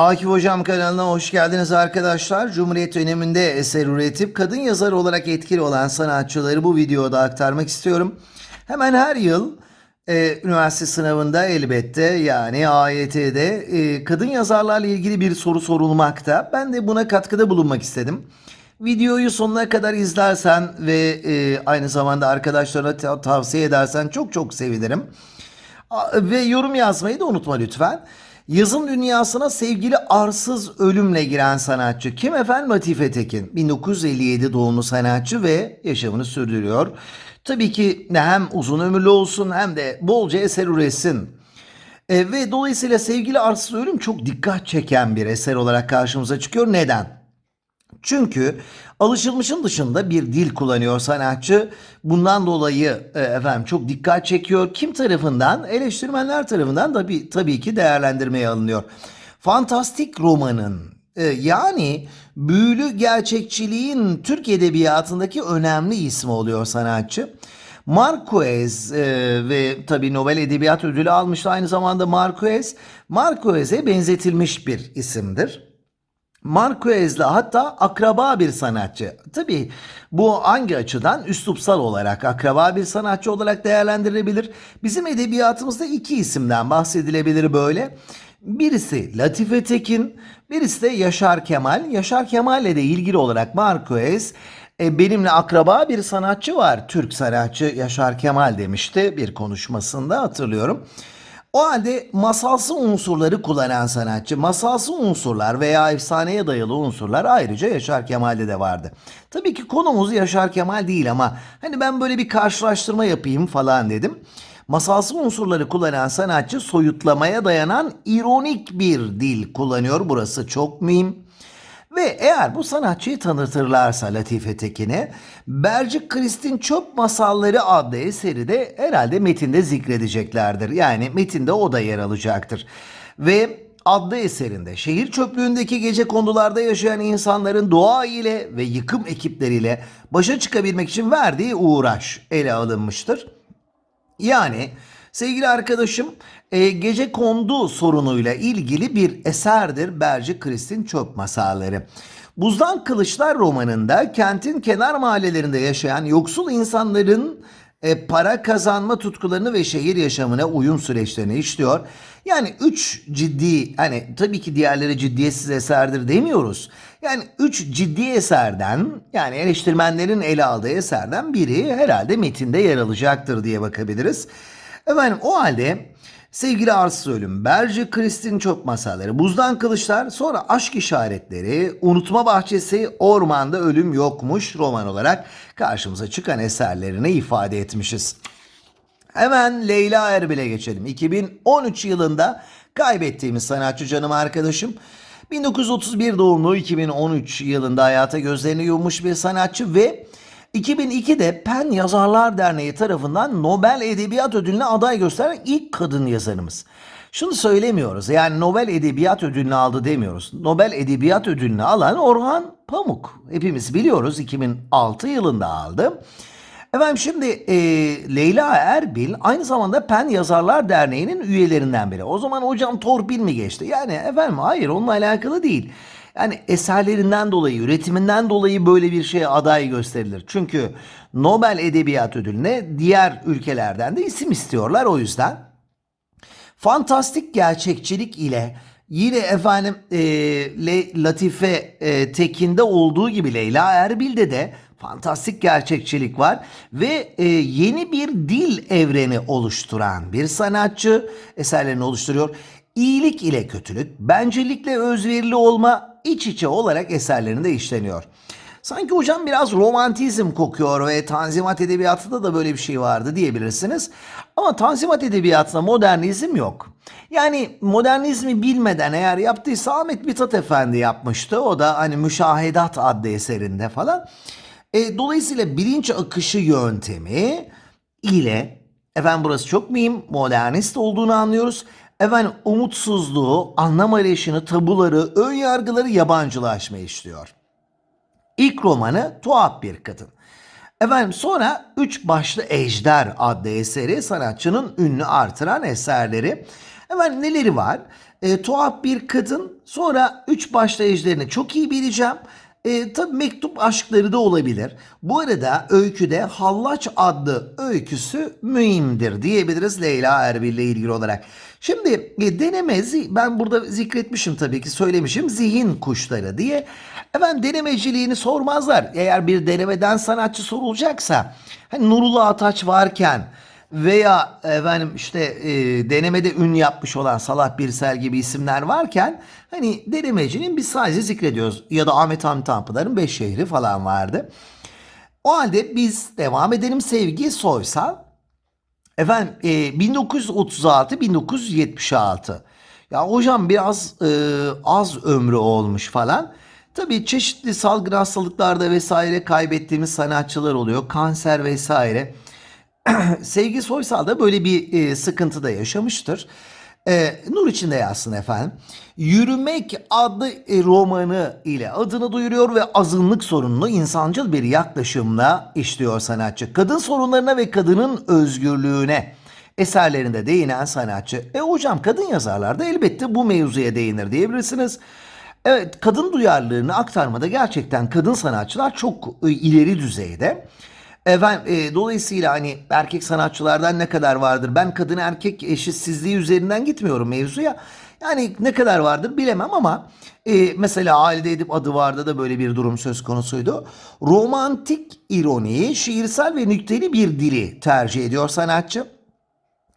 Akif Hocam kanalına hoş geldiniz arkadaşlar. Cumhuriyet döneminde eser üretip kadın yazar olarak etkili olan sanatçıları bu videoda aktarmak istiyorum. Hemen her yıl e, üniversite sınavında elbette yani AYT'de e, kadın yazarlarla ilgili bir soru sorulmakta. Ben de buna katkıda bulunmak istedim. Videoyu sonuna kadar izlersen ve e, aynı zamanda arkadaşlara ta- tavsiye edersen çok çok sevinirim. A- Ve yorum yazmayı da unutma lütfen. Yazın dünyasına sevgili arsız ölümle giren sanatçı kim efendim Latife Tekin 1957 doğumlu sanatçı ve yaşamını sürdürüyor. Tabii ki hem uzun ömürlü olsun hem de bolca eser üretsin. E, ve dolayısıyla sevgili arsız ölüm çok dikkat çeken bir eser olarak karşımıza çıkıyor. Neden? Çünkü alışılmışın dışında bir dil kullanıyor sanatçı. Bundan dolayı e, efendim çok dikkat çekiyor. Kim tarafından? Eleştirmenler tarafından tabii, tabii ki değerlendirmeye alınıyor. Fantastik romanın e, yani büyülü gerçekçiliğin Türk edebiyatındaki önemli ismi oluyor sanatçı. Marquez e, ve tabii Nobel Edebiyat Ödülü almıştı aynı zamanda Marquez. Marquez'e benzetilmiş bir isimdir. Marquez'le hatta akraba bir sanatçı. Tabii bu hangi açıdan? Üslupsal olarak akraba bir sanatçı olarak değerlendirilebilir. Bizim edebiyatımızda iki isimden bahsedilebilir böyle. Birisi Latife Tekin, birisi de Yaşar Kemal. Yaşar Kemal'le de ilgili olarak Marquez e, benimle akraba bir sanatçı var. Türk sanatçı Yaşar Kemal demişti bir konuşmasında hatırlıyorum. O halde masalsı unsurları kullanan sanatçı, masalsı unsurlar veya efsaneye dayalı unsurlar ayrıca Yaşar Kemal'de de vardı. Tabii ki konumuz Yaşar Kemal değil ama hani ben böyle bir karşılaştırma yapayım falan dedim. Masalsı unsurları kullanan sanatçı soyutlamaya dayanan ironik bir dil kullanıyor. Burası çok mühim. Ve eğer bu sanatçıyı tanıtırlarsa Latife Tekin'e Bercik Kristin Çöp Masalları adlı eseri de herhalde metinde zikredeceklerdir. Yani metinde o da yer alacaktır. Ve adlı eserinde şehir çöplüğündeki gece kondularda yaşayan insanların doğa ile ve yıkım ekipleriyle başa çıkabilmek için verdiği uğraş ele alınmıştır. Yani sevgili arkadaşım e, gece kondu sorunuyla ilgili bir eserdir Berci Kristin Çöp Masalları. Buzdan Kılıçlar romanında kentin kenar mahallelerinde yaşayan yoksul insanların e, para kazanma tutkularını ve şehir yaşamına uyum süreçlerini işliyor. Yani üç ciddi hani tabii ki diğerleri ciddiyetsiz eserdir demiyoruz. Yani üç ciddi eserden yani eleştirmenlerin ele aldığı eserden biri herhalde metinde yer alacaktır diye bakabiliriz. Efendim o halde sevgili Arsız Ölüm, Berce Kristin Çok Masalları, Buzdan Kılıçlar, sonra Aşk İşaretleri, Unutma Bahçesi, Ormanda Ölüm Yokmuş roman olarak karşımıza çıkan eserlerini ifade etmişiz. Hemen Leyla Erbil'e geçelim. 2013 yılında kaybettiğimiz sanatçı canım arkadaşım. 1931 doğumlu 2013 yılında hayata gözlerini yummuş bir sanatçı ve 2002'de Pen Yazarlar Derneği tarafından Nobel Edebiyat Ödülü'ne aday gösteren ilk kadın yazarımız. Şunu söylemiyoruz yani Nobel Edebiyat Ödülünü aldı demiyoruz. Nobel Edebiyat Ödülünü alan Orhan Pamuk. Hepimiz biliyoruz 2006 yılında aldı. Efendim şimdi e, Leyla Erbil aynı zamanda Pen Yazarlar Derneği'nin üyelerinden biri. O zaman hocam torpil mi geçti? Yani efendim hayır onunla alakalı değil. Yani eserlerinden dolayı, üretiminden dolayı böyle bir şeye aday gösterilir. Çünkü Nobel Edebiyat Ödülü'ne diğer ülkelerden de isim istiyorlar o yüzden. Fantastik gerçekçilik ile yine efendim e, Latife e, Tekin'de olduğu gibi Leyla Erbil'de de fantastik gerçekçilik var ve e, yeni bir dil evreni oluşturan bir sanatçı eserlerini oluşturuyor. İyilik ile kötülük, bencillikle özverili olma iç içe olarak eserlerinde işleniyor. Sanki hocam biraz romantizm kokuyor ve Tanzimat Edebiyatı'nda da böyle bir şey vardı diyebilirsiniz. Ama Tanzimat Edebiyatı'nda modernizm yok. Yani modernizmi bilmeden eğer yaptıysa Ahmet Mithat Efendi yapmıştı. O da hani Müşahedat adlı eserinde falan. E, dolayısıyla bilinç akışı yöntemi ile efendim burası çok mühim modernist olduğunu anlıyoruz. Efendim umutsuzluğu, anlam arayışını, tabuları, ön yargıları yabancılaşma işliyor. İlk romanı Tuhaf Bir Kadın. Efendim sonra Üç Başlı Ejder adlı eseri sanatçının ünlü artıran eserleri. Efendim neleri var? E, tuhaf bir kadın. Sonra üç başlayıcılarını çok iyi bileceğim. E, tabii mektup aşkları da olabilir. Bu arada öyküde Hallaç adlı öyküsü mühimdir diyebiliriz Leyla Erbil ile ilgili olarak. Şimdi e, deneme ben burada zikretmişim tabii ki söylemişim zihin kuşları diye. Efendim denemeciliğini sormazlar. Eğer bir denemeden sanatçı sorulacaksa hani Nurullah Ataç varken veya efendim işte e, denemede ün yapmış olan Salah Birsel gibi isimler varken hani denemecinin biz sadece zikrediyoruz. Ya da Ahmet Hamdi Tanpınar'ın Beş Şehri falan vardı. O halde biz devam edelim Sevgi Soysal. Efendim e, 1936-1976. Ya hocam biraz e, az ömrü olmuş falan. Tabii çeşitli salgın hastalıklarda vesaire kaybettiğimiz sanatçılar oluyor. Kanser vesaire. Sevgi Soysal da böyle bir e, sıkıntı da yaşamıştır. E, nur içinde yazsın efendim. Yürümek adlı e, romanı ile adını duyuruyor ve azınlık sorununu insancıl bir yaklaşımla işliyor sanatçı. Kadın sorunlarına ve kadının özgürlüğüne eserlerinde değinen sanatçı. E hocam kadın yazarlar da elbette bu mevzuya değinir diyebilirsiniz. Evet kadın duyarlılığını aktarmada gerçekten kadın sanatçılar çok e, ileri düzeyde. Efendim, e, dolayısıyla hani erkek sanatçılardan ne kadar vardır? Ben kadın erkek eşitsizliği üzerinden gitmiyorum mevzuya. Yani ne kadar vardır bilemem ama e, mesela Halide Edip adı vardı da böyle bir durum söz konusuydu. Romantik ironiyi, şiirsel ve nükteli bir dili tercih ediyor sanatçı.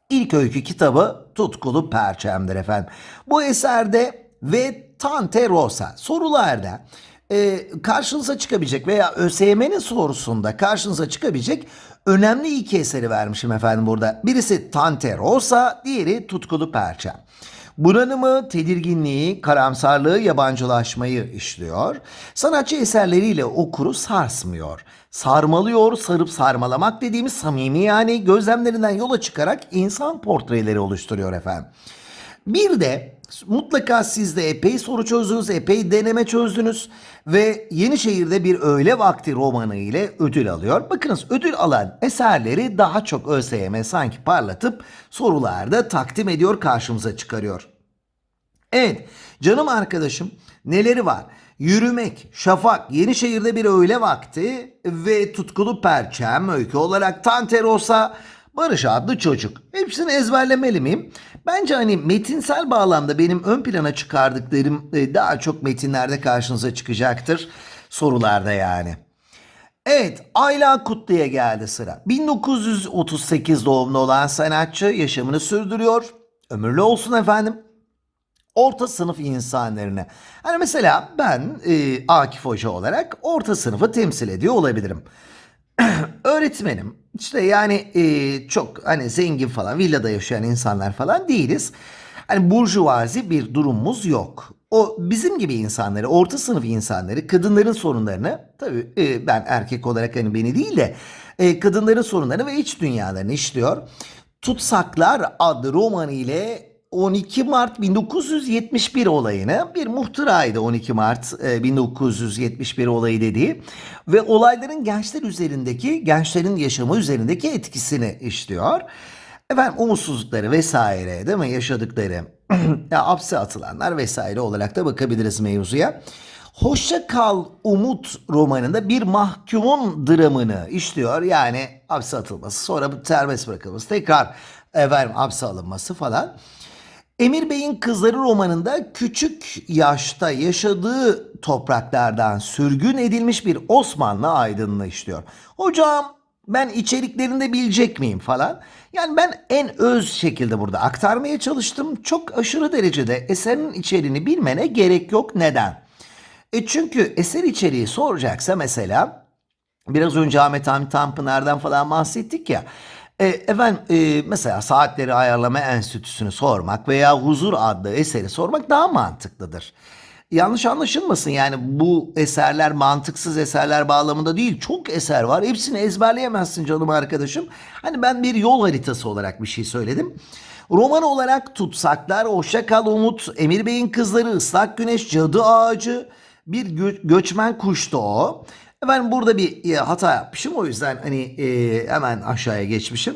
İlk öykü kitabı Tutkulu Perçem'dir efendim. Bu eserde ve Tante Rosa sorularda e, karşınıza çıkabilecek veya ÖSYM'nin sorusunda karşınıza çıkabilecek önemli iki eseri vermişim efendim burada. Birisi Tante Rosa, diğeri Tutkulu Perçem. Bunalımı, tedirginliği, karamsarlığı, yabancılaşmayı işliyor. Sanatçı eserleriyle okuru sarsmıyor. Sarmalıyor, sarıp sarmalamak dediğimiz samimi yani gözlemlerinden yola çıkarak insan portreleri oluşturuyor efendim. Bir de mutlaka siz de epey soru çözdünüz, epey deneme çözdünüz ve Yenişehir'de bir öğle vakti romanı ile ödül alıyor. Bakınız ödül alan eserleri daha çok ÖSYM sanki parlatıp sorularda takdim ediyor, karşımıza çıkarıyor. Evet canım arkadaşım neleri var? Yürümek, Şafak, Yenişehir'de bir öğle vakti ve Tutkulu Perçem öykü olarak Tanterosa, Barış adlı çocuk. Hepsini ezberlemeli miyim? Bence hani metinsel bağlamda benim ön plana çıkardıklarım e, daha çok metinlerde karşınıza çıkacaktır. Sorularda yani. Evet, Ayla Kutlu'ya geldi sıra. 1938 doğumlu olan sanatçı yaşamını sürdürüyor. Ömürlü olsun efendim orta sınıf insanlarını. Hani mesela ben e, Akif Hoca olarak orta sınıfı temsil ediyor olabilirim. Öğretmenim işte yani e, çok hani zengin falan villada yaşayan insanlar falan değiliz. Hani burjuvazi bir durumumuz yok. O bizim gibi insanları, orta sınıf insanları, kadınların sorunlarını tabii e, ben erkek olarak hani beni değil de e, kadınların sorunlarını ve iç dünyalarını işliyor. Tutsaklar adlı romanı ile 12 Mart 1971 olayını bir muhtıraydı 12 Mart e, 1971 olayı dediği ve olayların gençler üzerindeki gençlerin yaşamı üzerindeki etkisini işliyor. Efendim umutsuzlukları vesaire değil mi yaşadıkları ya hapse atılanlar vesaire olarak da bakabiliriz mevzuya. Hoşça Kal Umut romanında bir mahkumun dramını işliyor. Yani hapse atılması sonra bu serbest bırakılması tekrar efendim hapse alınması falan. Emir Bey'in Kızları romanında küçük yaşta yaşadığı topraklardan sürgün edilmiş bir Osmanlı aydınını işliyor. Hocam ben içeriklerinde bilecek miyim falan. Yani ben en öz şekilde burada aktarmaya çalıştım. Çok aşırı derecede eserin içeriğini bilmene gerek yok. Neden? E çünkü eser içeriği soracaksa mesela biraz önce Ahmet Hamdi Tanpınar'dan falan bahsettik ya. E, efendim e, mesela Saatleri Ayarlama Enstitüsü'nü sormak veya Huzur adlı eseri sormak daha mantıklıdır. Yanlış anlaşılmasın yani bu eserler mantıksız eserler bağlamında değil. Çok eser var. Hepsini ezberleyemezsin canım arkadaşım. Hani ben bir yol haritası olarak bir şey söyledim. Roman olarak Tutsaklar, Hoşça Umut, Emir Bey'in Kızları, Islak Güneş, Cadı Ağacı, bir gö- göçmen kuştu o. Ben burada bir e, hata yapmışım o yüzden hani e, hemen aşağıya geçmişim.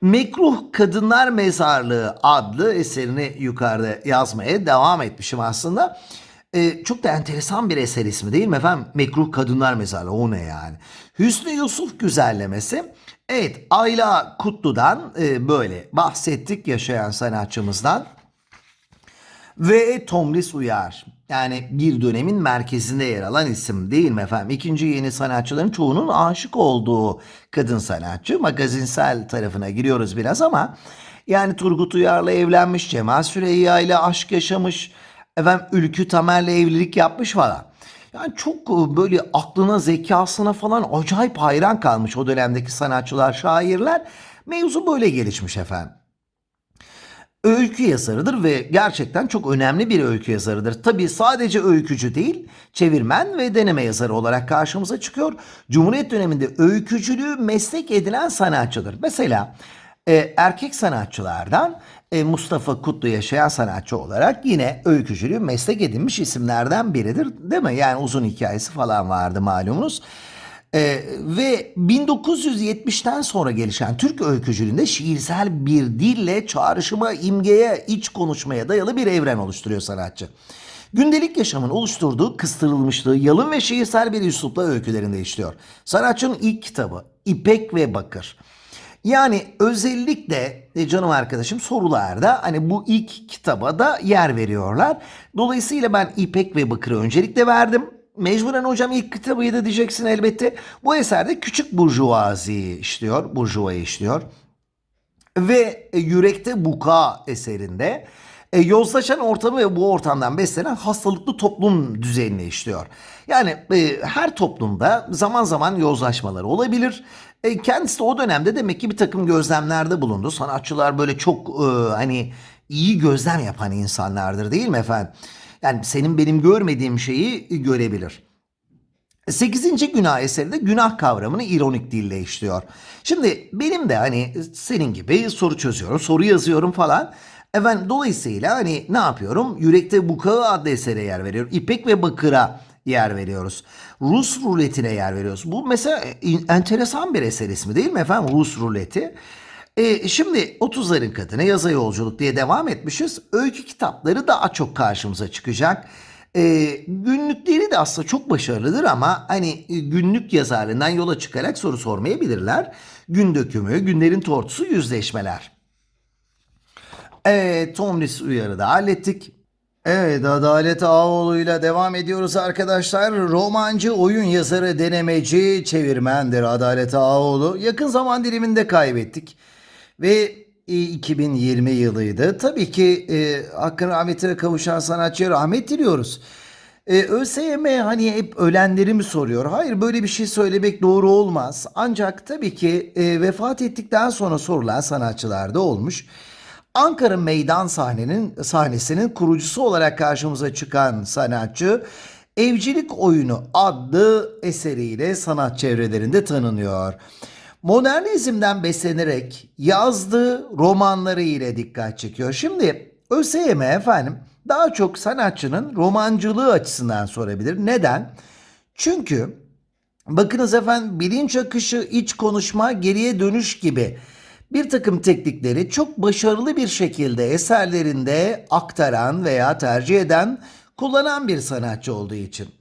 Mekruh Kadınlar Mezarlığı adlı eserini yukarıda yazmaya devam etmişim aslında. Ee, çok da enteresan bir eser ismi değil mi efendim? Mekruh Kadınlar Mezarlığı o ne yani? Hüsnü Yusuf güzellemesi. Evet Ayla Kutlu'dan e, böyle bahsettik yaşayan sanatçımızdan. Ve Tomris Uyar. Yani bir dönemin merkezinde yer alan isim değil mi efendim? İkinci yeni sanatçıların çoğunun aşık olduğu kadın sanatçı. Magazinsel tarafına giriyoruz biraz ama yani Turgut Uyar'la evlenmiş, Cemal Süreyya ile aşk yaşamış, efendim Ülkü Tamer'le evlilik yapmış falan. Yani çok böyle aklına, zekasına falan acayip hayran kalmış o dönemdeki sanatçılar, şairler. Mevzu böyle gelişmiş efendim öykü yazarıdır ve gerçekten çok önemli bir öykü yazarıdır. Tabii sadece öykücü değil, çevirmen ve deneme yazarı olarak karşımıza çıkıyor. Cumhuriyet döneminde öykücülüğü meslek edinen sanatçıdır. Mesela e, erkek sanatçılardan e, Mustafa Kutlu yaşayan sanatçı olarak yine öykücülüğü meslek edinmiş isimlerden biridir. Değil mi? Yani uzun hikayesi falan vardı malumunuz. Ee, ve 1970'ten sonra gelişen Türk öykücülüğünde şiirsel bir dille çağrışıma, imgeye, iç konuşmaya dayalı bir evren oluşturuyor sanatçı. Gündelik yaşamın oluşturduğu kıstırılmışlığı yalın ve şiirsel bir üslupla öykülerinde işliyor. Sanatçının ilk kitabı İpek ve Bakır. Yani özellikle e, canım arkadaşım sorularda hani bu ilk kitaba da yer veriyorlar. Dolayısıyla ben İpek ve Bakır'ı öncelikle verdim mecburen hocam ilk kitabıydı diyeceksin elbette. Bu eserde küçük burjuvaziyi işliyor, burjuvayı işliyor. Ve e, Yürekte Buka eserinde e, yozlaşan ortamı ve bu ortamdan beslenen hastalıklı toplum düzenini işliyor. Yani e, her toplumda zaman zaman yozlaşmaları olabilir. E, kendisi de o dönemde demek ki bir takım gözlemlerde bulundu. Sanatçılar böyle çok e, hani iyi gözlem yapan insanlardır değil mi efendim? Yani senin benim görmediğim şeyi görebilir. Sekizinci günah eseri de günah kavramını ironik dille işliyor. Şimdi benim de hani senin gibi soru çözüyorum, soru yazıyorum falan. Efendim dolayısıyla hani ne yapıyorum? Yürekte Bukağı adlı esere yer veriyorum. İpek ve Bakır'a yer veriyoruz. Rus ruletine yer veriyoruz. Bu mesela enteresan bir eser ismi değil mi efendim? Rus ruleti. E, şimdi 30'ların kadını yaza yolculuk diye devam etmişiz. Öykü kitapları daha çok karşımıza çıkacak. E, günlükleri de aslında çok başarılıdır ama hani günlük yazarlığından yola çıkarak soru sormayabilirler. Gün dökümü, günlerin tortusu, yüzleşmeler. Evet, Tomris uyarı da hallettik. Evet, Adalet Ağoğlu'yla devam ediyoruz arkadaşlar. Romancı, oyun yazarı, denemeci, çevirmendir Adalet Ağoğlu. Yakın zaman diliminde kaybettik. Ve 2020 yılıydı. Tabii ki e, hakkın rahmetine kavuşan sanatçıya rahmet diliyoruz. E, ÖSYM hani hep ölenleri mi soruyor? Hayır böyle bir şey söylemek doğru olmaz. Ancak tabii ki e, vefat ettikten sonra sorulan sanatçılar da olmuş. Ankara Meydan sahnenin sahnesinin kurucusu olarak karşımıza çıkan sanatçı Evcilik Oyunu adlı eseriyle sanat çevrelerinde tanınıyor. Modernizmden yazdığı romanları ile dikkat çekiyor. Şimdi ÖSYM efendim daha çok sanatçının romancılığı açısından sorabilir. Neden? Çünkü bakınız efendim bilinç akışı, iç konuşma, geriye dönüş gibi bir takım teknikleri çok başarılı bir şekilde eserlerinde aktaran veya tercih eden, kullanan bir sanatçı olduğu için.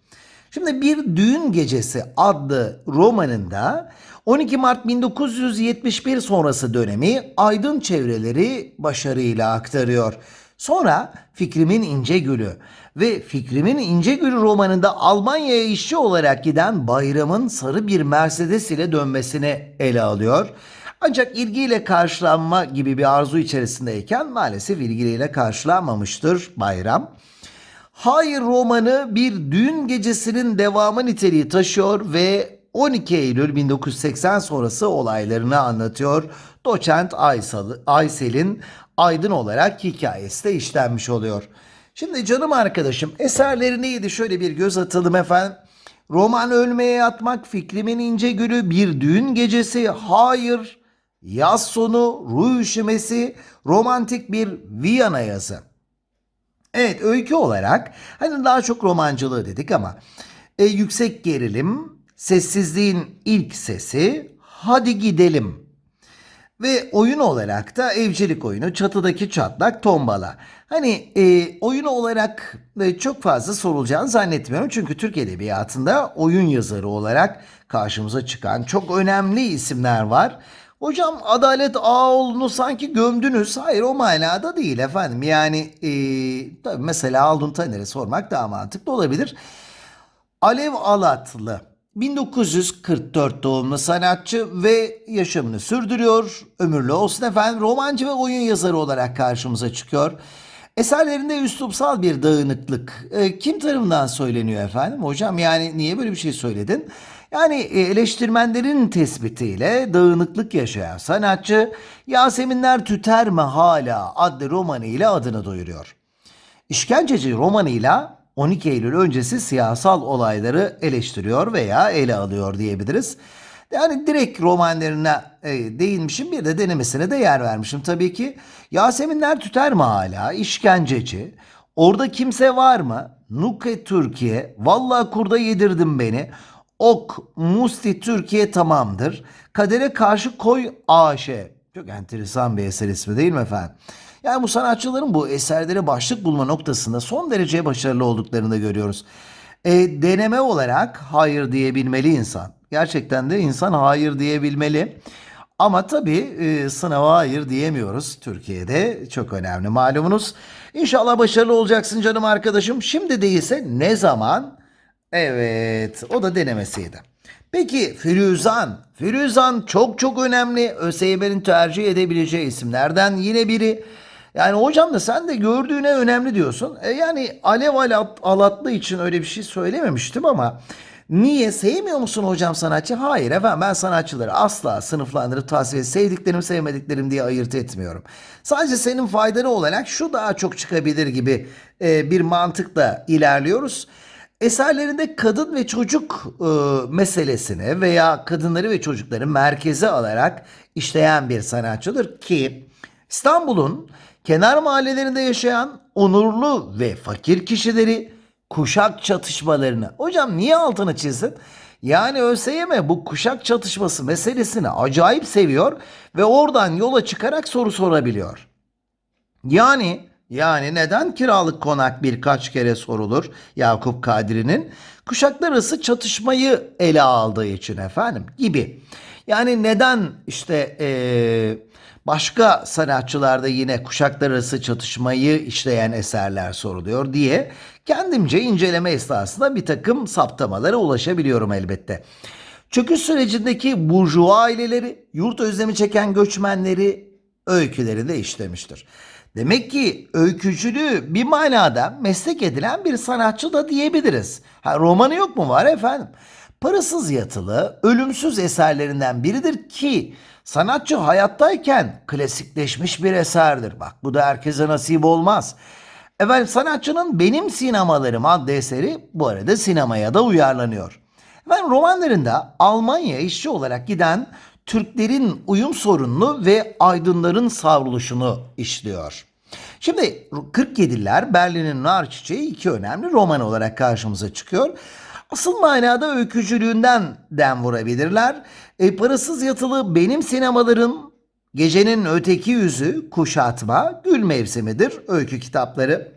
Şimdi Bir Düğün Gecesi adlı romanında 12 Mart 1971 sonrası dönemi aydın çevreleri başarıyla aktarıyor. Sonra Fikrimin İnce Gülü ve Fikrimin İnce Gülü romanında Almanya'ya işçi olarak giden Bayram'ın sarı bir Mercedes ile dönmesini ele alıyor. Ancak ilgiyle karşılanma gibi bir arzu içerisindeyken maalesef ilgiyle karşılanmamıştır Bayram. Hayır romanı bir düğün gecesinin devamı niteliği taşıyor ve 12 Eylül 1980 sonrası olaylarını anlatıyor. Doçent Aysel'in aydın olarak hikayesi de işlenmiş oluyor. Şimdi canım arkadaşım eserleri neydi şöyle bir göz atalım efendim. Roman ölmeye yatmak, fikrimin ince gülü, bir düğün gecesi, hayır, yaz sonu, ruh üşümesi, romantik bir Viyana yazı. Evet öykü olarak hani daha çok romancılığı dedik ama e, yüksek gerilim, Sessizliğin ilk sesi hadi gidelim. Ve oyun olarak da evcilik oyunu, çatıdaki çatlak, tombala. Hani e, oyun olarak e, çok fazla sorulacağını zannetmiyorum. Çünkü Türk Edebiyatı'nda oyun yazarı olarak karşımıza çıkan çok önemli isimler var. Hocam Adalet Ağoğlu'nu sanki gömdünüz. Hayır o manada değil efendim. Yani e, tabii mesela Aldun Taner'e sormak daha mantıklı olabilir. Alev Alatlı 1944 doğumlu sanatçı ve yaşamını sürdürüyor. Ömürlü olsun efendim. Romancı ve oyun yazarı olarak karşımıza çıkıyor. Eserlerinde üslupsal bir dağınıklık e, kim tarafından söyleniyor efendim? Hocam yani niye böyle bir şey söyledin? Yani e, eleştirmenlerin tespitiyle dağınıklık yaşayan sanatçı Yaseminler Tüter mi hala adlı romanıyla adını duyuruyor. İşkenceci romanıyla 12 Eylül öncesi siyasal olayları eleştiriyor veya ele alıyor diyebiliriz. Yani direkt romanlarına e, değinmişim bir de denemesine de yer vermişim tabii ki. Yaseminler tüter mi hala? İşkenceci. Orada kimse var mı? Nuke Türkiye. Vallahi kurda yedirdin beni. Ok, Musti Türkiye tamamdır. Kadere karşı koy AŞ. Çok enteresan bir eser ismi değil mi efendim? Yani bu sanatçıların bu eserlere başlık bulma noktasında son derece başarılı olduklarını da görüyoruz. E, deneme olarak hayır diyebilmeli insan. Gerçekten de insan hayır diyebilmeli. Ama tabii e, sınava hayır diyemiyoruz. Türkiye'de çok önemli malumunuz. İnşallah başarılı olacaksın canım arkadaşım. Şimdi değilse ne zaman? Evet o da denemesiydi. Peki Firuzan. Firuzan çok çok önemli. ÖSYM'nin tercih edebileceği isimlerden yine biri. Yani hocam da sen de gördüğüne önemli diyorsun. E yani Alev Alat, Alatlı için öyle bir şey söylememiştim ama niye sevmiyor musun hocam sanatçı? Hayır efendim ben sanatçıları asla sınıflandırıp tasvir sevdiklerim sevmediklerim diye ayırt etmiyorum. Sadece senin faydalı olarak şu daha çok çıkabilir gibi e, bir mantıkla ilerliyoruz. Eserlerinde kadın ve çocuk e, meselesini veya kadınları ve çocukları merkeze alarak işleyen bir sanatçıdır ki İstanbul'un kenar mahallelerinde yaşayan onurlu ve fakir kişileri kuşak çatışmalarını. Hocam niye altını çizdin? Yani ÖSYM bu kuşak çatışması meselesini acayip seviyor ve oradan yola çıkarak soru sorabiliyor. Yani yani neden kiralık konak birkaç kere sorulur Yakup Kadri'nin? Kuşaklar arası çatışmayı ele aldığı için efendim gibi. Yani neden işte eee, başka sanatçılarda yine kuşaklar arası çatışmayı işleyen eserler soruluyor diye kendimce inceleme esnasında bir takım saptamalara ulaşabiliyorum elbette. Çöküş sürecindeki burjuva aileleri, yurt özlemi çeken göçmenleri öyküleri de işlemiştir. Demek ki öykücülüğü bir manada meslek edilen bir sanatçı da diyebiliriz. Ha, romanı yok mu? Var efendim. Parasız yatılı, ölümsüz eserlerinden biridir ki sanatçı hayattayken klasikleşmiş bir eserdir. Bak bu da herkese nasip olmaz. Efendim sanatçının Benim Sinemalarım adlı eseri bu arada sinemaya da uyarlanıyor. Efendim romanlarında Almanya işçi olarak giden Türklerin uyum sorununu ve aydınların savruluşunu işliyor. Şimdi 47'ler Berlin'in Nar Çiçeği iki önemli roman olarak karşımıza çıkıyor. Asıl manada öykücülüğünden dem vurabilirler. E, parasız yatılı benim sinemalarım, gecenin öteki yüzü, kuşatma, gül mevsimidir öykü kitapları.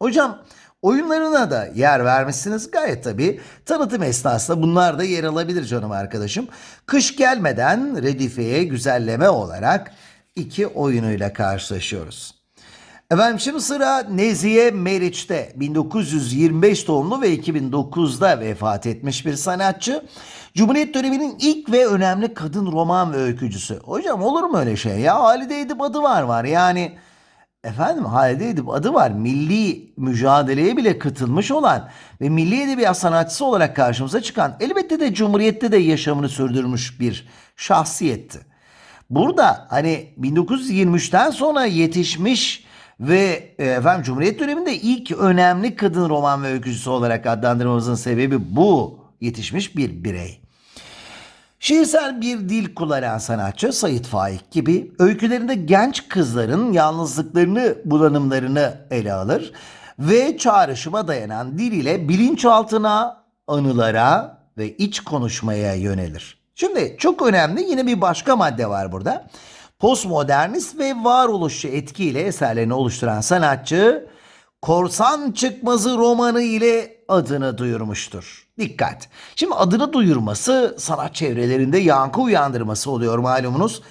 Hocam oyunlarına da yer vermişsiniz gayet tabii. Tanıtım esnasında bunlar da yer alabilir canım arkadaşım. Kış gelmeden Redife'ye güzelleme olarak iki oyunuyla karşılaşıyoruz. Efendim şimdi sıra Nezihe Meriç'te 1925 doğumlu ve 2009'da vefat etmiş bir sanatçı. Cumhuriyet döneminin ilk ve önemli kadın roman ve öykücüsü. Hocam olur mu öyle şey ya? Halide Edip adı var var yani. Efendim Halide Edip adı var. Milli mücadeleye bile katılmış olan ve milli edebiyat sanatçısı olarak karşımıza çıkan elbette de Cumhuriyet'te de yaşamını sürdürmüş bir şahsiyetti. Burada hani 1923'ten sonra yetişmiş ve e, efendim Cumhuriyet döneminde ilk önemli kadın roman ve öykücüsü olarak adlandırmamızın sebebi bu yetişmiş bir birey. Şiirsel bir dil kullanan sanatçı Sait Faik gibi öykülerinde genç kızların yalnızlıklarını, bulanımlarını ele alır ve çağrışıma dayanan dil ile bilinçaltına, anılara ve iç konuşmaya yönelir. Şimdi çok önemli yine bir başka madde var burada. Postmodernist ve varoluşçu etkiyle eserlerini oluşturan sanatçı Korsan Çıkmazı romanı ile adını duyurmuştur. Dikkat! Şimdi adını duyurması sanat çevrelerinde yankı uyandırması oluyor malumunuz.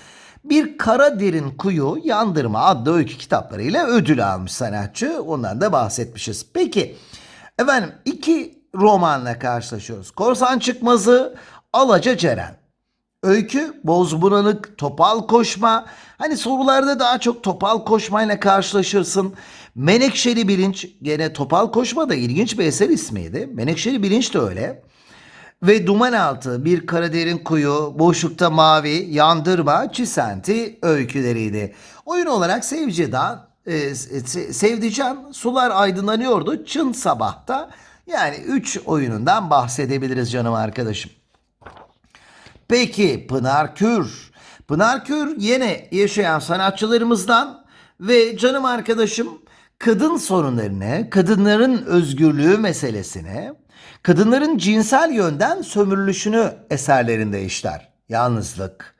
Bir Kara Derin Kuyu Yandırma adlı öykü kitaplarıyla ödül almış sanatçı. Ondan da bahsetmişiz. Peki efendim iki romanla karşılaşıyoruz. Korsan Çıkmazı Alaca Ceren. Öykü bozburanık, topal koşma. Hani sorularda daha çok topal koşmayla karşılaşırsın. Menekşeli Bilinç gene topal koşma da ilginç bir eser ismiydi. Menekşeli Bilinç de öyle. Ve duman altı, bir kara derin kuyu, boşlukta mavi, yandırma, çisenti öyküleriydi. Oyun olarak Sevci'den, e, Se- Sevdican, Sular Aydınlanıyordu, Çın Sabah'ta. Yani 3 oyunundan bahsedebiliriz canım arkadaşım. Peki Pınar Kür. Pınar Kür yine yaşayan sanatçılarımızdan ve canım arkadaşım kadın sorunlarını, kadınların özgürlüğü meselesini, kadınların cinsel yönden sömürülüşünü eserlerinde işler. Yalnızlık,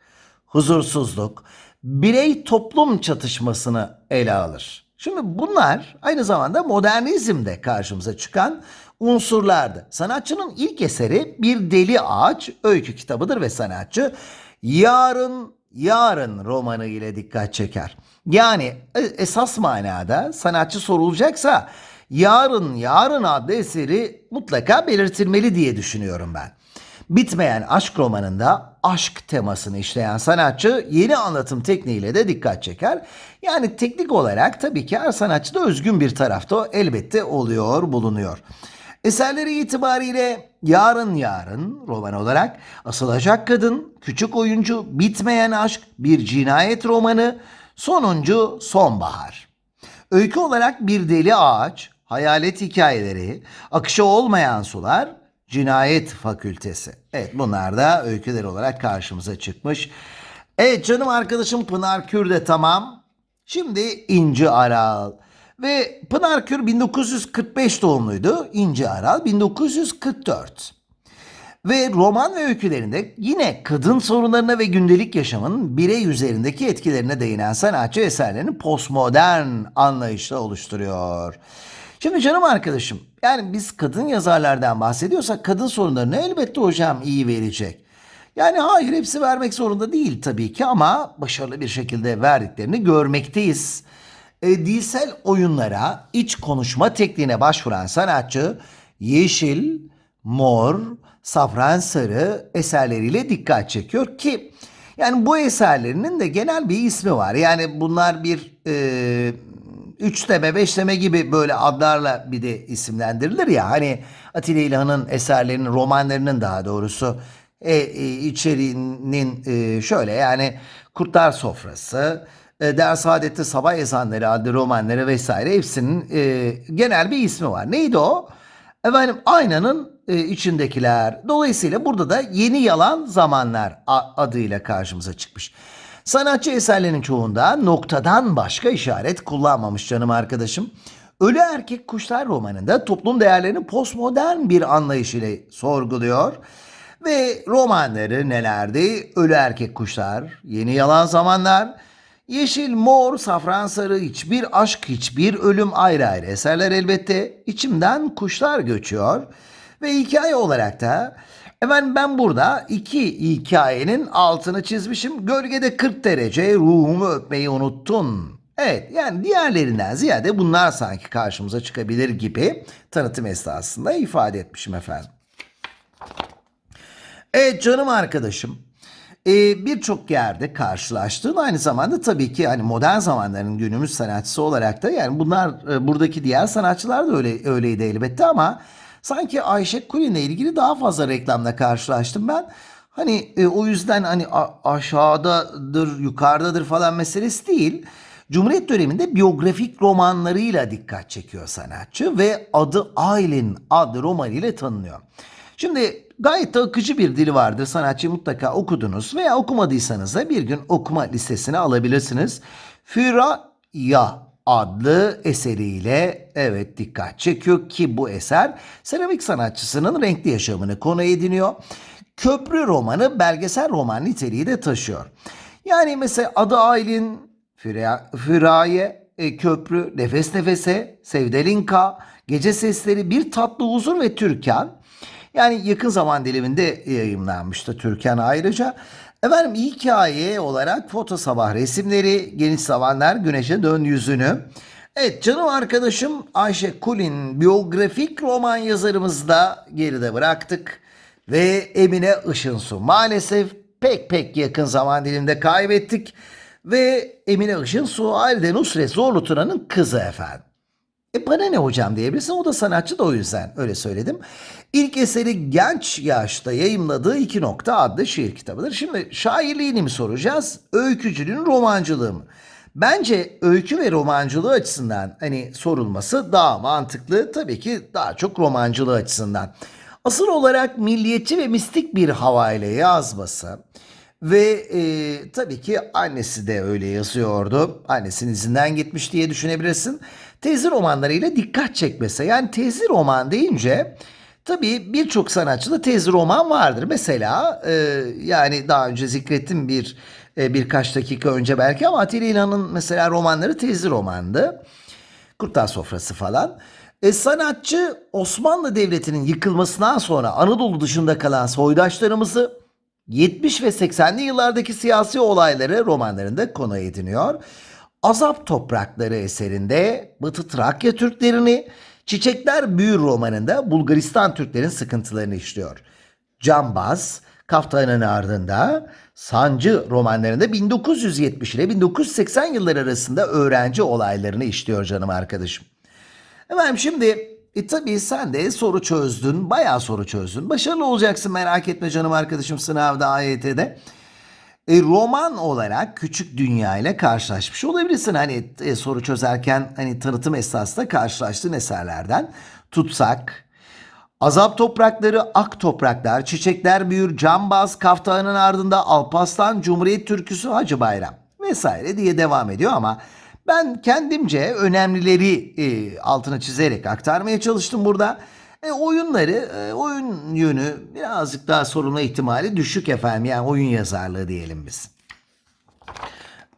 huzursuzluk, birey toplum çatışmasını ele alır. Şimdi bunlar aynı zamanda modernizmde karşımıza çıkan unsurlardı. Sanatçının ilk eseri Bir Deli Ağaç öykü kitabıdır ve sanatçı Yarın Yarın romanı ile dikkat çeker. Yani e- esas manada sanatçı sorulacaksa Yarın Yarın adlı eseri mutlaka belirtilmeli diye düşünüyorum ben. Bitmeyen aşk romanında aşk temasını işleyen sanatçı yeni anlatım tekniğiyle de dikkat çeker. Yani teknik olarak tabii ki her sanatçıda özgün bir tarafta elbette oluyor, bulunuyor. Eserleri itibariyle Yarın Yarın roman olarak Asılacak Kadın, Küçük Oyuncu, Bitmeyen Aşk, Bir Cinayet romanı, Sonuncu Sonbahar. Öykü olarak Bir Deli Ağaç, Hayalet Hikayeleri, Akışı Olmayan Sular, Cinayet Fakültesi. Evet bunlar da öyküler olarak karşımıza çıkmış. Evet canım arkadaşım Pınar Kür de tamam. Şimdi İnci Aral. Ve Pınar Kür 1945 doğumluydu. İnci Aral 1944. Ve roman ve öykülerinde yine kadın sorunlarına ve gündelik yaşamın birey üzerindeki etkilerine değinen sanatçı eserlerini postmodern anlayışla oluşturuyor. Şimdi canım arkadaşım yani biz kadın yazarlardan bahsediyorsak kadın sorunlarını elbette hocam iyi verecek. Yani hayır hepsi vermek zorunda değil tabii ki ama başarılı bir şekilde verdiklerini görmekteyiz. E, dilsel oyunlara, iç konuşma tekniğine başvuran sanatçı yeşil, mor, safran sarı eserleriyle dikkat çekiyor ki yani bu eserlerinin de genel bir ismi var. Yani bunlar bir e, üçleme, beşleme gibi böyle adlarla bir de isimlendirilir ya. Hani Atilla İlhan'ın eserlerinin, romanlarının daha doğrusu e, e, içeriğinin e, şöyle yani Kurtlar Sofrası, e, Der Saadet'te Sabah Ezanları adlı romanları vesaire hepsinin e, genel bir ismi var. Neydi o? Efendim aynanın e, içindekiler. Dolayısıyla burada da Yeni Yalan Zamanlar adıyla karşımıza çıkmış. Sanatçı eserlerinin çoğunda noktadan başka işaret kullanmamış canım arkadaşım. Ölü Erkek Kuşlar romanında toplum değerlerini postmodern bir anlayış ile sorguluyor. Ve romanları nelerdi? Ölü Erkek Kuşlar, Yeni Yalan Zamanlar, Yeşil, mor, safran sarı, hiçbir aşk, hiçbir ölüm ayrı ayrı eserler elbette. İçimden kuşlar göçüyor. Ve hikaye olarak da efendim ben burada iki hikayenin altını çizmişim. Gölgede 40 derece ruhumu öpmeyi unuttun. Evet yani diğerlerinden ziyade bunlar sanki karşımıza çıkabilir gibi tanıtım esnasında ifade etmişim efendim. Evet canım arkadaşım. Ee, Birçok yerde karşılaştığın aynı zamanda tabii ki hani modern zamanların günümüz sanatçısı olarak da yani bunlar e, buradaki diğer sanatçılar da öyle öyleydi elbette ama sanki Ayşe Kulin'le ilgili daha fazla reklamla karşılaştım ben. Hani e, o yüzden hani aşağıdadır, yukarıdadır falan meselesi değil. Cumhuriyet döneminde biyografik romanlarıyla dikkat çekiyor sanatçı ve adı Aylin adlı romanıyla tanınıyor. Şimdi gayet de akıcı bir dili vardır. Sanatçıyı mutlaka okudunuz veya okumadıysanız da bir gün okuma listesine alabilirsiniz. Füraya adlı eseriyle evet dikkat çekiyor ki bu eser seramik sanatçısının renkli yaşamını konu ediniyor. Köprü romanı belgesel roman niteliği de taşıyor. Yani mesela adı Aylin, Füra- Füraye, e, Köprü, Nefes Nefese, Sevdelinka, Gece Sesleri, Bir Tatlı Huzur ve Türkan. Yani yakın zaman diliminde yayınlanmıştı Türkan ayrıca. Efendim hikaye olarak foto sabah resimleri, geniş zamanlar güneşe dön yüzünü. Evet canım arkadaşım Ayşe Kulin biyografik roman yazarımızı da geride bıraktık. Ve Emine Işınsu maalesef pek pek yakın zaman diliminde kaybettik. Ve Emine Işınsu Halide Nusret Zorlu Tuna'nın kızı efendim. E bana ne hocam diyebilirsin. O da sanatçı da o yüzden öyle söyledim. İlk eseri genç yaşta yayımladığı iki nokta adlı şiir kitabıdır. Şimdi şairliğini mi soracağız? Öykücülüğün romancılığı mı? Bence öykü ve romancılığı açısından hani sorulması daha mantıklı. Tabii ki daha çok romancılığı açısından. Asıl olarak milliyetçi ve mistik bir havayla yazması ve e, tabii ki annesi de öyle yazıyordu. Annesinin izinden gitmiş diye düşünebilirsin. Tezi romanlarıyla dikkat çekmesi. Yani tezi roman deyince tabii birçok sanatçıda tezi roman vardır. Mesela e, yani daha önce zikrettim bir e, birkaç dakika önce belki ama Atilla İlhan'ın mesela romanları tezi romandı. Kurtlar Sofrası falan. E, sanatçı Osmanlı Devleti'nin yıkılmasından sonra Anadolu dışında kalan soydaşlarımızı 70 ve 80'li yıllardaki siyasi olayları romanlarında konu ediniyor. Azap Toprakları eserinde Batı Trakya Türklerini, Çiçekler Büyür romanında Bulgaristan Türklerin sıkıntılarını işliyor. Cambaz, Kaftanın ardında Sancı romanlarında 1970 ile 1980 yılları arasında öğrenci olaylarını işliyor canım arkadaşım. Efendim şimdi e tabii sen de soru çözdün. Bayağı soru çözdün. Başarılı olacaksın merak etme canım arkadaşım sınavda AYT'de. E, roman olarak küçük dünya ile karşılaşmış olabilirsin. Hani e, soru çözerken hani tanıtım esasında karşılaştığın eserlerden tutsak. Azap toprakları, ak topraklar, çiçekler büyür, cambaz, kaftağının ardında Alpaslan, Cumhuriyet Türküsü, Hacı Bayram vesaire diye devam ediyor ama ben kendimce önemlileri e, altına çizerek aktarmaya çalıştım burada. E, oyunları, e, oyun yönü birazcık daha sorulma ihtimali düşük efendim. Yani oyun yazarlığı diyelim biz.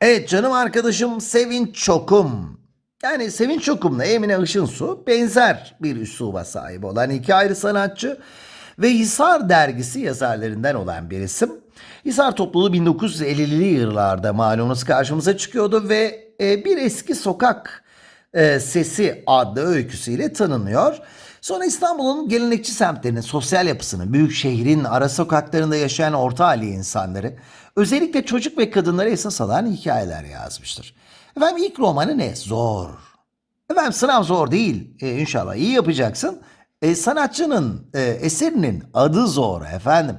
Evet canım arkadaşım Sevinç Çokum. Yani Sevinç Çokum'la Emine Işınsu benzer bir üsluba sahip olan iki ayrı sanatçı ve Hisar dergisi yazarlarından olan bir isim. Hisar topluluğu 1950'li yıllarda malumunuz karşımıza çıkıyordu ve e, bir eski sokak e, sesi adlı öyküsüyle tanınıyor. Sonra İstanbul'un gelenekçi semtlerinin sosyal yapısını, büyük şehrin ara sokaklarında yaşayan orta hali insanları, özellikle çocuk ve kadınları esas alan hikayeler yazmıştır. Efendim ilk romanı ne? Zor. Efendim sınav zor değil. E, inşallah iyi yapacaksın. E, sanatçının e, eserinin adı zor efendim.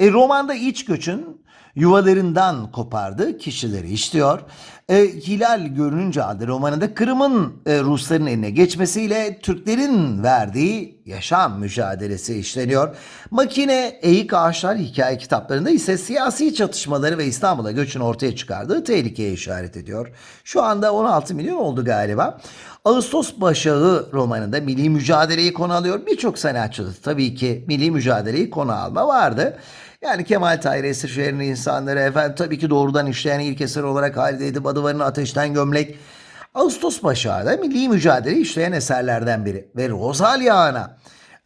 E, romanda iç göçün yuvalarından kopardığı kişileri işliyor. E, Hilal görününce adlı romanında Kırım'ın e, Rusların eline geçmesiyle Türklerin verdiği yaşam mücadelesi işleniyor. Makine, Eğik Ağaçlar hikaye kitaplarında ise siyasi çatışmaları ve İstanbul'a göçün ortaya çıkardığı tehlikeye işaret ediyor. Şu anda 16 milyon oldu galiba. Ağustos Başağı romanında milli mücadeleyi konu alıyor. Birçok sanatçıda tabii ki milli mücadeleyi konu alma vardı. Yani Kemal Tahir Eskişehir'in insanları efendim tabii ki doğrudan işleyen ilk eser olarak Halide Edip Adıvar'ın Ateşten Gömlek. Ağustos Başağı da milli mücadeleyi işleyen eserlerden biri. Ve Rosalia Ana.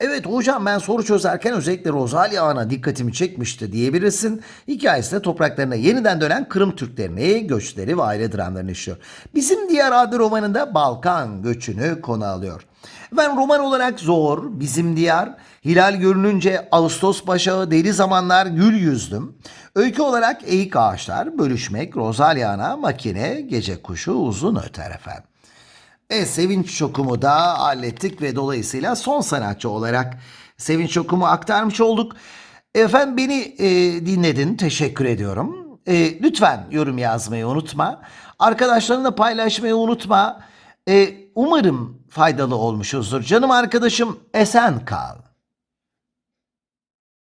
Evet hocam ben soru çözerken özellikle Rosalia Ana dikkatimi çekmişti diyebilirsin. Hikayesinde topraklarına yeniden dönen Kırım Türklerini, göçleri ve aile dramlarını işliyor. Bizim diğer adlı romanında Balkan göçünü konu alıyor. Ben roman olarak zor, bizim diyar, hilal görününce Ağustos başağı, deli zamanlar, gül yüzdüm. Öykü olarak eğik ağaçlar, bölüşmek, rozalyana, makine, gece kuşu, uzun öter efendim. E, Sevinç Çokum'u da hallettik ve dolayısıyla son sanatçı olarak Sevinç Çokum'u aktarmış olduk. Efendim beni e, dinledin, teşekkür ediyorum. E, lütfen yorum yazmayı unutma. Arkadaşlarınla paylaşmayı unutma. E, umarım faydalı olmuşuzdur. Canım arkadaşım esen kal.